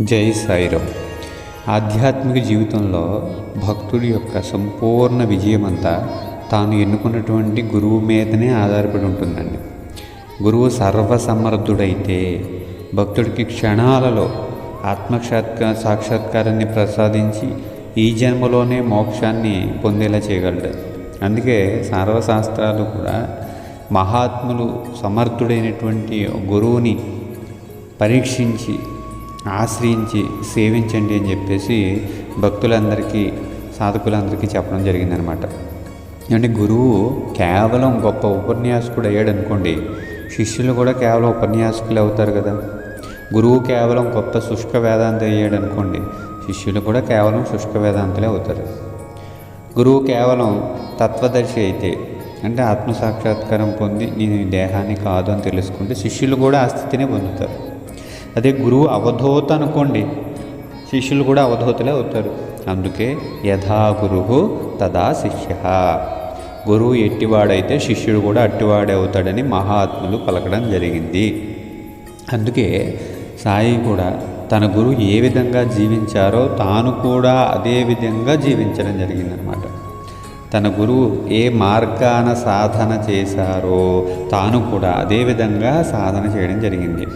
జై సాయిరామ్. ఆధ్యాత్మిక జీవితంలో భక్తుడి యొక్క సంపూర్ణ విజయమంతా తాను ఎన్నుకున్నటువంటి గురువు మీదనే ఆధారపడి ఉంటుందండి. గురువు సర్వసమర్థుడైతే భక్తుడికి క్షణాలలో ఆత్మసాత్కా సాక్షాత్కారాన్ని ప్రసాదించి ఈ జన్మలోనే మోక్షాన్ని పొందేలా చేయగలడు. అందుకే సర్వశాస్త్రాలు కూడా మహాత్ములు సమర్థుడైనటువంటి గురువుని పరీక్షించి ఆశ్రయించి సేవించండి అని చెప్పేసి భక్తులందరికీ సాధకులందరికీ చెప్పడం జరిగిందనమాట. అంటే గురువు కేవలం గొప్ప ఉపన్యాసకుడు అయ్యాడు అనుకోండి శిష్యులు కూడా కేవలం ఉపన్యాసకులు అవుతారు కదా. గురువు కేవలం గొప్ప శుష్క వేదాంత అయ్యాడు అనుకోండి శిష్యులు కూడా కేవలం శుష్క వేదాంతులే అవుతారు. గురువు కేవలం తత్వదర్శి అయితే అంటే ఆత్మసాక్షాత్కారం పొంది నేను దేహాన్ని కాదు అని తెలుసుకుంటే శిష్యులు కూడా ఆ స్థితిని పొందుతారు. అదే గురువు అవధూత అనుకోండి. శిష్యులు కూడా అవధూతలే అవుతారు. అందుకే యథా గురువు తదా శిష్య. గురువు ఎట్టివాడైతే శిష్యుడు కూడా అట్టివాడే అవుతాడని మహాత్ములు పలకడం జరిగింది. అందుకే సాయి కూడా తన గురువు ఏ విధంగా జీవించారో తాను కూడా అదే విధంగా జీవించడం జరిగిందనమాట తన గురువు ఏ మార్గాన సాధన చేశారో తాను కూడా అదే విధంగా సాధన చేయడం జరిగింది.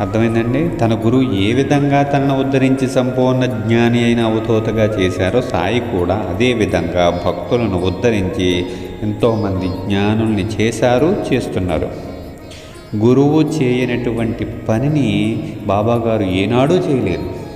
అర్థమైందండి? తన గురువు ఏ విధంగా తనను ఉద్ధరించి సంపూర్ణ జ్ఞాని అయిన అవతూతగా చేశారో సాయి కూడా అదే విధంగా భక్తులను ఉద్ధరించి ఎంతోమంది జ్ఞానుల్ని చేశారు చేస్తున్నారు. గురువు చేయనటువంటి పనిని బాబాగారు ఏనాడూ చేయలేరు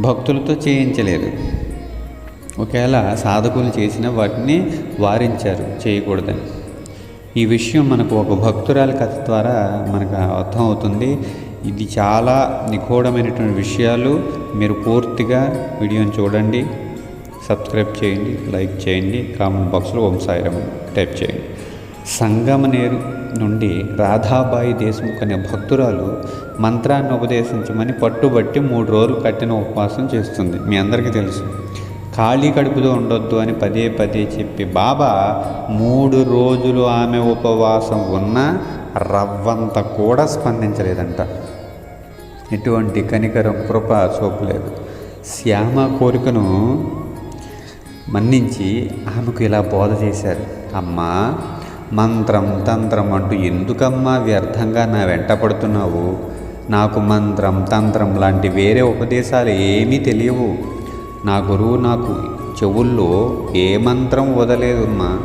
భక్తులతో చేయించలేదు. ఒకవేళ సాధకులు చేసిన వాటిని వారించారు చేయకూడదని. ఈ విషయం మనకు ఒక భక్తురాలి కథ ద్వారా మనకు అర్థమవుతుంది ఇది చాలా నిగూఢమైనటువంటి విషయాలు. మీరు పూర్తిగా వీడియోని చూడండి. సబ్స్క్రైబ్ చేయండి లైక్ చేయండి. కామెంట్ బాక్స్లో ఓం సాయిరామ్ టైప్ చేయండి. సంగమనేరు నుండి రాధాబాయి దేశముఖ అనే భక్తురాలు మంత్రాన్ని ఉపదేశించమని పట్టుబట్టి మూడు రోజులు కట్టిన ఉపవాసం చేస్తుంది. మీ అందరికీ తెలుసు. ఖాళీ కడుపుతో ఉండొద్దు అని పదే పదే చెప్పి బాబా మూడు రోజులు ఆమె ఉపవాసం ఉన్నా రవ్వంత కూడా స్పందించలేదంట. ఎటువంటి కనికరం కృప చూపలేదు శ్యామ కోరికను మన్నించి ఆమెకు ఇలా బోధ చేశారు. అమ్మా మంత్రం తంత్రం అంటూ ఎందుకమ్మా వ్యర్థంగా నా వెంట పడుతున్నావు? నాకు మంత్రం తంత్రం లాంటి వేరే ఉపదేశాలు ఏమీ తెలియవు. నా గురువు నాకు చెవుల్లో ఏ మంత్రం వదలేదమ్మా?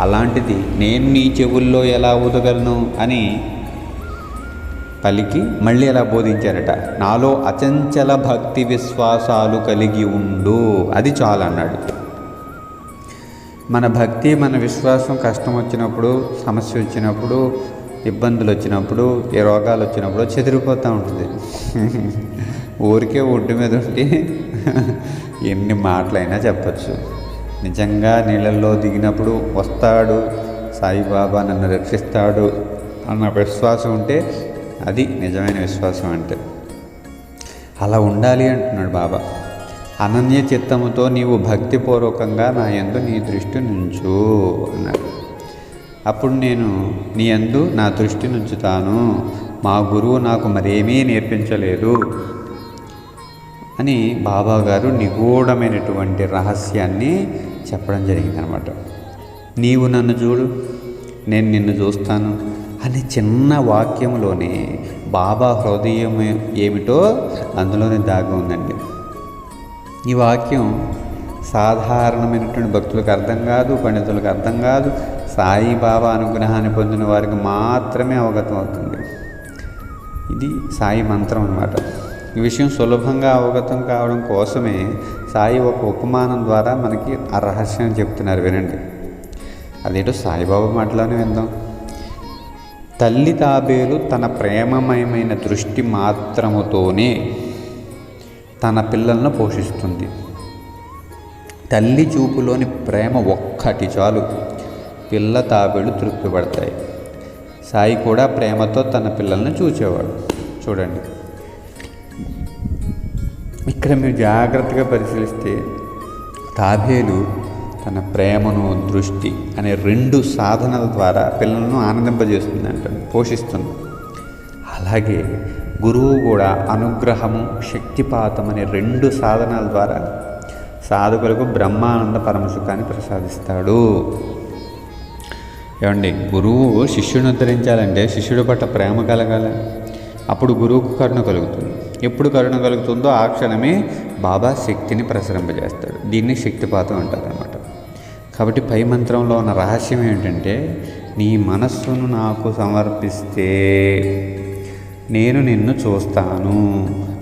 అలాంటిది నేను నీ చెవుల్లో ఎలా ఊదగలను అని పలికి మళ్ళీ ఎలా బోధించారట. నాలో అచంచల భక్తి విశ్వాసాలు కలిగి ఉండు. అది చాలు అన్నాడు. మన భక్తి మన విశ్వాసం కష్టం వచ్చినప్పుడు సమస్య వచ్చినప్పుడు ఇబ్బందులు వచ్చినప్పుడు ఏ రోగాలు వచ్చినప్పుడు చెదిరిపోతూ ఉంటుంది. ఊరికే ఒడ్డు మీద ఉండి ఎన్ని మాటలైనా చెప్పచ్చు. నిజంగా నీళ్ళల్లో దిగినప్పుడు వస్తాడు సాయిబాబా నన్ను రక్షిస్తాడు అన్న విశ్వాసం ఉంటే అది నిజమైన విశ్వాసం అంటే. అలా ఉండాలి అంటున్నాడు బాబా. అనన్య చిత్తముతో నీవు భక్తిపూర్వకంగా నా యందు నీ దృష్టి నుంచు అన్నాడు. అప్పుడు నేను నీ యందు నా దృష్టి నుంచుతాను. మా గురువు నాకు మరేమీ నేర్పించలేదు. అని బాబా గారు నిగూఢమైనటువంటి రహస్యాన్ని చెప్పడం జరిగిందనమాట. నీవు నన్ను చూడు నేను నిన్ను చూస్తాను అనే చిన్న వాక్యంలోనే బాబా హృదయం ఏమిటో అందులోనే దాగి ఉందండి. ఈ వాక్యం సాధారణమైనటువంటి భక్తులకు అర్థం కాదు పండితులకు అర్థం కాదు సాయిబాబా అనుగ్రహాన్ని పొందిన వారికి మాత్రమే అవగతం అవుతుంది. ఇది సాయి మంత్రం అన్నమాట. ఈ విషయం సులభంగా అవగతం కావడం కోసమే సాయి ఒక ఉపమానం ద్వారా మనకి ఆ రహస్యం చెప్తున్నారు వినండి. అదేటో సాయిబాబా మాటలోనే విందాం. తల్లి తాబేలు తన ప్రేమమయమైన దృష్టి మాత్రముతోనే తన పిల్లలను పోషిస్తుంది. తల్లి చూపులోని ప్రేమ ఒక్కటి చాలు. పిల్ల తాబేలు తృప్తిపడతాయి. సాయి కూడా ప్రేమతో తన పిల్లల్ని చూచేవాడు. చూడండి. ఇక్కడ మీరు జాగ్రత్తగా పరిశీలిస్తే తాబేలు తన ప్రేమను దృష్టి అనే రెండు సాధనల ద్వారా పిల్లలను ఆనందింపజేస్తుంది అంట పోషిస్తుంది. అలాగే గురువు కూడా అనుగ్రహము శక్తిపాతం అనే రెండు సాధనాల ద్వారా సాధకులకు బ్రహ్మానంద పరమసుఖాన్ని ప్రసాదిస్తాడు. ఏమండి గురువు శిష్యుని ఉద్ధరించాలంటే శిష్యుడి పట్ల ప్రేమ కలగాలి. అప్పుడు గురువుకు కరుణ కలుగుతుంది. ఎప్పుడు కరుణ కలుగుతుందో ఆ క్షణమే బాబా శక్తిని ప్రసరింపజేస్తాడు. దీన్ని శక్తిపాతం అంటారు అనమాట కాబట్టి పై మంత్రంలో ఉన్న రహస్యం ఏంటంటే నీ మనస్సును నాకు సమర్పిస్తే నేను నిన్ను చూస్తాను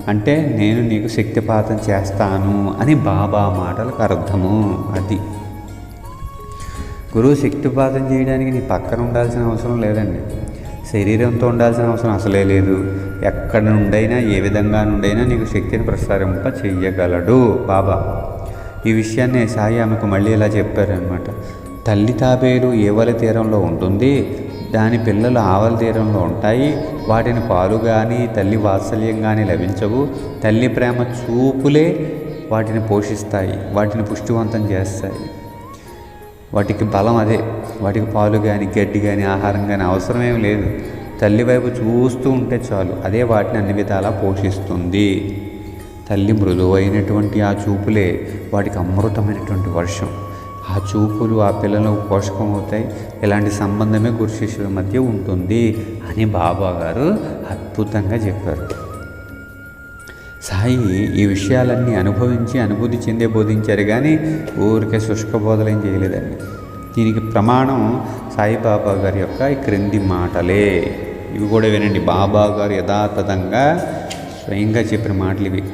అంటే నేను నీకు శక్తిపాతం చేస్తాను అని బాబా మాటలకు అర్థము అది. గురువు శక్తిపాతం చేయడానికి నీ పక్కన ఉండాల్సిన అవసరం లేదండి. శరీరంతో ఉండాల్సిన అవసరం అసలే లేదు. ఎక్కడ నుండైనా ఏ విధంగా నుండైనా నీకు శక్తిని ప్రసారింప చెయ్యగలడు బాబా. ఈ విషయాన్ని సాయి ఆమెకు మళ్ళీ ఇలా చెప్పారనమాట తల్లి తాబేలు ఏవల తీరంలో ఉంటుంది? దాని పిల్లలు ఆవల తీరంలో ఉంటాయి. వాటిని పాలు కానీ తల్లి వాత్సల్యం కానీ లభించవు. తల్లి ప్రేమ చూపులే వాటిని పోషిస్తాయి వాటిని పుష్టివంతం చేస్తాయి. వాటికి బలం అదే. వాటికి పాలు కానీ గడ్డి కానీ ఆహారం కానీ అవసరమేం లేదు. తల్లి వైపు చూస్తూ ఉంటే చాలు. అదే వాటిని అన్ని విధాలా పోషిస్తుంది. తల్లి మృదువైనటువంటి ఆ చూపులే వాటికి అమృతమైనటువంటి వర్షం. ఆ చూపులు ఆ పిల్లలకు పోషకం అవుతాయి ఇలాంటి సంబంధమే గురు శిష్యుల మధ్య ఉంటుంది అని బాబా గారు అద్భుతంగా చెప్పారు. సాయి ఈ విషయాలన్నీ అనుభవించి అనుభూతి చెందే బోధించారు కానీ ఊరికే శుష్క బోధలేం చేయలేదండి. దీనికి ప్రమాణం సాయిబాబా గారి యొక్క ఈ క్రింది మాటలే. ఇవి కూడా వినండి. బాబా గారు యథాతథంగా స్వయంగా చెప్పిన మాటలు ఇవి.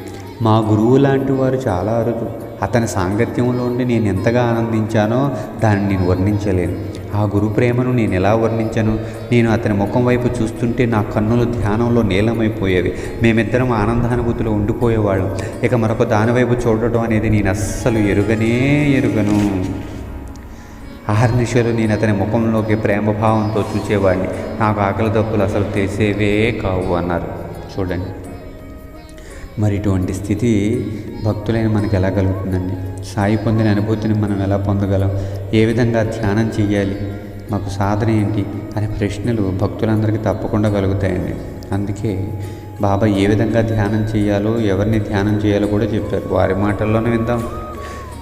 మా గురువు లాంటి వారు చాలా అరుదు. అతని సాంగత్యంలో ఉండి నేను ఎంతగా ఆనందించానో దాన్ని నేను వర్ణించలేను. ఆ గురు ప్రేమను నేను ఎలా వర్ణించను? నేను అతని ముఖం వైపు చూస్తుంటే నా కన్నులు ధ్యానంలో నీలమైపోయేవి. మేమిద్దరం ఆనందానుభూతిలో ఉండిపోయేవాళ్ళం. ఇక మరొక దాని వైపు చూడటం అనేది నేను అస్సలు ఎరుగనే ఎరుగను. ఆహర్నిశలు నేను అతని ముఖంలోకి ప్రేమభావంతో చూసేవాడిని. నాకు ఆకలి దప్పులు అసలు తెలిసేవే కావు అన్నారు. చూడండి. మరి ఇటువంటి స్థితి భక్తులైన మనకు ఎలా కలుగుతుందండి? సాయి పొందిన అనుభూతిని మనం ఎలా పొందగలం? ఏ విధంగా ధ్యానం చేయాలి మాకు సాధన ఏంటి? అనే ప్రశ్నలు భక్తులందరికీ తప్పకుండా కలుగుతాయండి. అందుకే బాబా ఏ విధంగా ధ్యానం చేయాలో ఎవరిని ధ్యానం చేయాలో కూడా చెప్పారు. వారి మాటల్లోనే విందాం.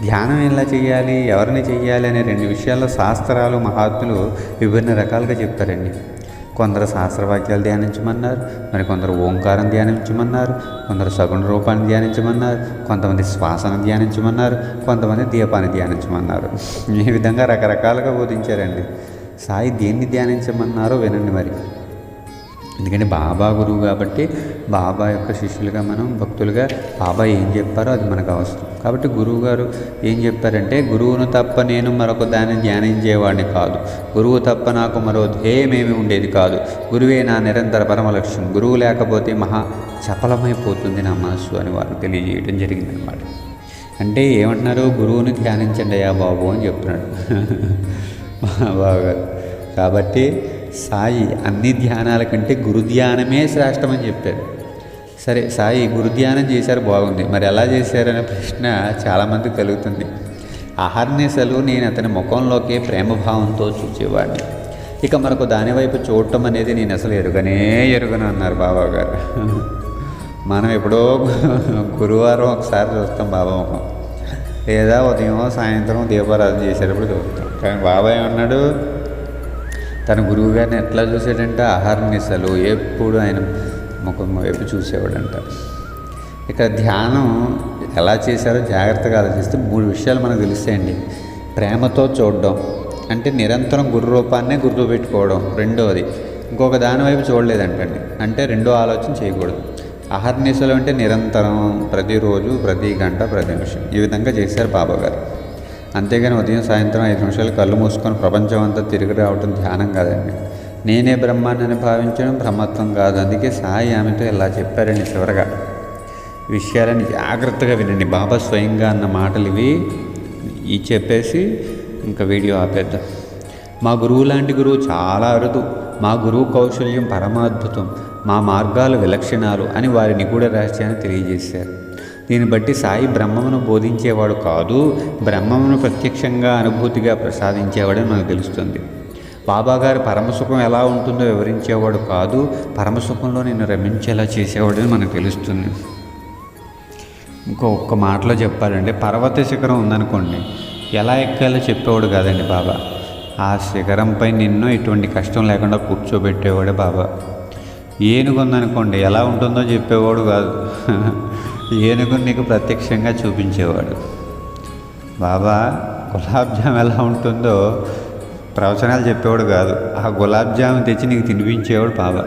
ధ్యానం ఎలా చేయాలి ఎవరిని చేయాలి అనే రెండు విషయాల్లో శాస్త్రాలు మహాత్ములు విభిన్న రకాలుగా చెప్తారండి. కొందరు శాస్త్రవాక్యాలు ధ్యానించమన్నారు మరి కొందరు ఓంకారం ధ్యానించమన్నారు కొందరు సగుణ రూపాన్ని ధ్యానించమన్నారు కొంతమంది శ్వాసను ధ్యానించమన్నారు కొంతమంది దీపాన్ని ధ్యానించమన్నారు. ఈ విధంగా రకరకాలుగా బోధించారండి. సాయి దేన్ని ధ్యానించమన్నారో వినండి మరి. ఎందుకంటే బాబా గురువు కాబట్టి బాబా యొక్క శిష్యులుగా మనం భక్తులుగా బాబా ఏం చెప్పారో అది మనకు అవసరం. కాబట్టి గురువు గారు ఏం చెప్పారంటే గురువును తప్ప నేను మరొక దాన్ని ధ్యానించేవాడిని కాదు. గురువు తప్ప నాకు మరో ధ్యేయమేమి ఉండేది కాదు. గురువే నా నిరంతర పరమ లక్ష్యం. గురువు లేకపోతే మహా చపలమైపోతుంది నా మనస్సు అని వారు తెలియజేయడం జరిగిందనమాట అంటే ఏమంటున్నారు? గురువుని ధ్యానించండి అయ్యా బాబు అని చెప్తున్నాడు. బాగా కాబట్టి సాయి అన్ని ధ్యానాల కంటే గురుధ్యానమే శ్రేష్టమని చెప్పారు సరే సాయి గురుధ్యానం చేశారు బాగుంది. మరి ఎలా చేశారనే ప్రశ్న చాలామంది కలుగుతుంది. అహర్నిశలు నేను అతని ముఖంలోకే ప్రేమభావంతో చూచేవాడిని. ఇక మరొక దానివైపు చూడటం అనేది నేను అసలు ఎరుగనే ఎరుగను అన్నారు బాబా గారు మనం ఎప్పుడో గురువారం ఒకసారి చూస్తాం బాబా ముఖం. లేదా ఉదయం సాయంత్రం దీపారాధన చేసేటప్పుడు చూస్తాం. కానీ బాబాయ్ ఏమన్నాడు? తన గురువు గారిని ఎట్లా చూసాడంటే ఆహార నిశలు ఎప్పుడు ఆయన ముఖం వైపు చూసేవాడంట. ఇక ధ్యానం ఎలా చేశారో జాగ్రత్తగా ఆలోచిస్తే మూడు విషయాలు మనకు తెలుస్తాయండి. ప్రేమతో చూడడం అంటే నిరంతరం గురు రూపాన్నే గుర్తు పెట్టుకోవడం రెండవది. ఇంకొక దాని వైపు చూడలేదంటండి. అంటే రెండో ఆలోచన చేయకూడదు. అహర్నిశలు అంటే నిరంతరం ప్రతిరోజు ప్రతి గంట ప్రతి నిమిషం. ఈ విధంగా చేశారు బాబా గారు అంతేగాని ఉదయం సాయంత్రం ఐదు నిమిషాలు కళ్ళు మూసుకొని ప్రపంచం అంతా తిరిగి రావటం ధ్యానం కాదండి. నేనే బ్రహ్మాన్ని భావించడం బ్రహ్మత్వం కాదు. అందుకే సాయి ఆమెతో ఇలా చెప్పారండి చివరగా. విషయాలని జాగ్రత్తగా వినండి. బాబా స్వయంగా అన్న మాటలు ఇవి. ఈ చెప్పేసి ఇంకా వీడియో ఆపేద్దాం. మా గురువు లాంటి గురువు చాలా అరుదు. మా గురువు కౌశల్యం పరమాద్భుతం. మా మార్గాలు విలక్షణాలు అని వారి నిగూఢ రహస్యాన్ని తెలియజేశారు. దీన్ని బట్టి సాయి బ్రహ్మమును బోధించేవాడు కాదు బ్రహ్మమును ప్రత్యక్షంగా అనుభూతిగా ప్రసాదించేవాడని మనకు తెలుస్తుంది. బాబాగారు పరమసుఖం ఎలా ఉంటుందో వివరించేవాడు కాదు పరమసుఖంలో నిన్ను రమించేలా చేసేవాడని మనకు తెలుస్తుంది. ఇంకో ఒక్క మాటలో చెప్పాలంటే పర్వత శిఖరం ఉందనుకోండి ఎలా ఎక్కాలో చెప్పేవాడు కాదండి బాబా. ఆ శిఖరంపై నిన్ను ఎటువంటి కష్టం లేకుండా కూర్చోబెట్టేవాడే బాబా. ఏనుగు ఉందనుకోండి ఎలా ఉంటుందో చెప్పేవాడు కాదు. ఏనుగు నీకు ప్రత్యక్షంగా చూపించేవాడు. బాబా గులాబ్ జామ్ ఎలా ఉంటుందో ప్రవచనాలు చెప్పేవాడు కాదు. ఆ గులాబ్ జామ్ తెచ్చి నీకు తినిపించేవాడు బాబా.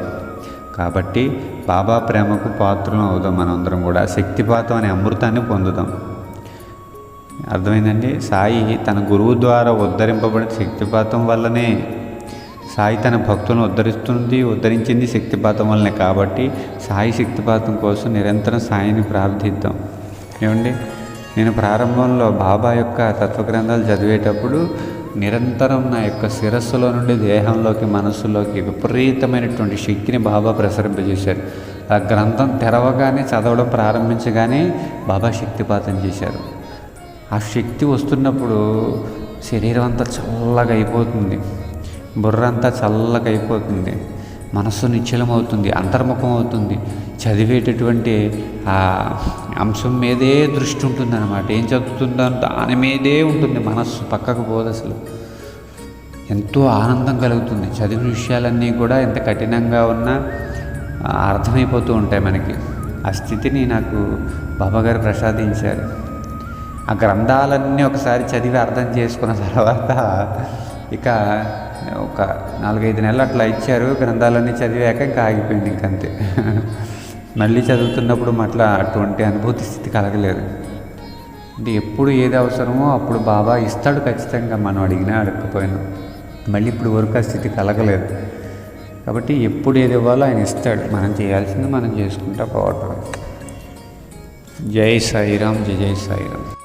కాబట్టి బాబా ప్రేమకు పాత్రలు అవుదాం మనందరం కూడా. శక్తిపాతం అనే అమృతాన్ని పొందుదాం. అర్థమైందండి? సాయి తన గురువు ద్వారా ఉద్ధరింపబడిన శక్తిపాతం వల్లనే సాయి తన భక్తులను ఉద్ధరిస్తుంది ఉద్ధరించింది శక్తిపాతం వల్లనే కాబట్టి సాయి శక్తిపాతం కోసం నిరంతరం సాయిని ప్రార్థిద్దాం. ఏమండి? నేను ప్రారంభంలో బాబా యొక్క తత్వగ్రంథాలు చదివేటప్పుడు నిరంతరం నా యొక్క శిరస్సులో నుండి దేహంలోకి మనస్సులోకి విపరీతమైనటువంటి శక్తిని బాబా ప్రసరింపజేశారు. ఆ గ్రంథం తెరవగానే చదవడం ప్రారంభించగానే బాబా శక్తిపాతం చేశారు. ఆ శక్తి వస్తున్నప్పుడు శరీరం అంతా చల్లగా అయిపోతుంది. బుర్ర అంతా చల్లగా అయిపోతుంది మనస్సు నిశ్చలం అవుతుంది అంతర్ముఖం అవుతుంది చదివేటటువంటి ఆ అంశం మీదే దృష్టి ఉంటుంది అనమాట ఏం చదువుతుందో దాని మీదే ఉంటుంది మనస్సు పక్కకు పోదు అసలు. ఎంతో ఆనందం కలుగుతుంది. చదివిన విషయాలన్నీ కూడా ఎంత కఠినంగా ఉన్నా అర్థమైపోతూ ఉంటాయి మనకి. ఆ స్థితిని నాకు బాబాగారు ప్రసాదించారు. ఆ గ్రంథాలన్నీ ఒకసారి చదివి అర్థం చేసుకున్న తర్వాత ఇక ఒక నాలుగైదు నెలలు అట్లా ఇచ్చారు గ్రంథాలన్నీ చదివాక ఇంకా ఆగిపోయింది ఇంకంతే మళ్ళీ చదువుతున్నప్పుడు అట్లా అటువంటి అనుభూతి స్థితి కలగలేదు. అంటే ఎప్పుడు ఏది అవసరమో అప్పుడు బాబా ఇస్తాడు ఖచ్చితంగా మనం అడిగినా అడగకపోయినా. మళ్ళీ ఇప్పుడు వరకు ఆ స్థితి కలగలేదు. కాబట్టి ఎప్పుడు ఏది ఇవ్వాలో ఆయన ఇస్తాడు. మనం చేయాల్సింది మనం చేసుకుంటా పోవటం. జై సాయిరామ్ జై జై సాయిరామ్.